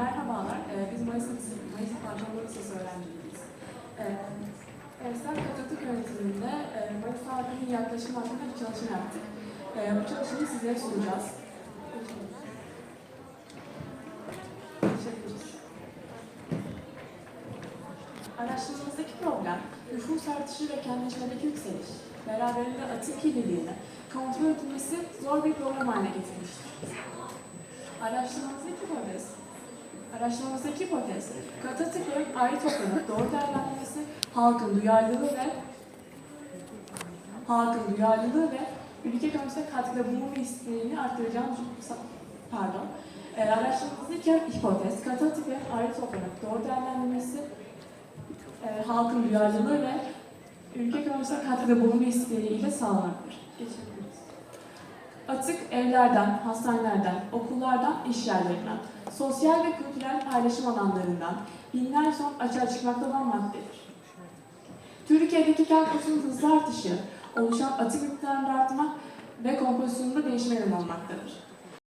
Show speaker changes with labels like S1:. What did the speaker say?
S1: merhabalar, e, biz Mayıs, Mayıs Parçalı Lisesi öğrencileriyiz. E, Emsel Katıltık Yönetimi'nde e, Mayıs halkının yaklaşım hakkında bir çalışma yaptık. E, bu çalışmayı sizlere sunacağız. Araştırmamızdaki problem, nüfus artışı ve kentleşmedeki yükseliş, beraberinde atık kirliliğini kontrol edilmesi zor bir problem haline getirmiştir. Araştırmamızdaki problem araştırmamızdaki hipotez, atıkların ayrı toplanıp doğru değerlendirilmesi, halkın duyarlılığı ve halkın duyarlılığı ve ülke ekonomisine katkıda bulunma isteğini arttıracağını pardon. E, araştırmamızdaki hipotez, atıkların ayrı toplanıp doğru değerlendirilmesi, e, halkın duyarlılığı ve ülke ekonomisine katkıda bulunma isteğiyle sağlanır. Geçebiliriz. Atık evlerden, hastanelerden, okullardan, iş yerlerinden, sosyal ve kültürel paylaşım alanlarından binler ton açığa çıkmakta olan maddedir. Türkiye'deki kent nüfusunun hızlı artışı, oluşan atık miktarında artma ve kompozisyonunda değişme olmaktadır.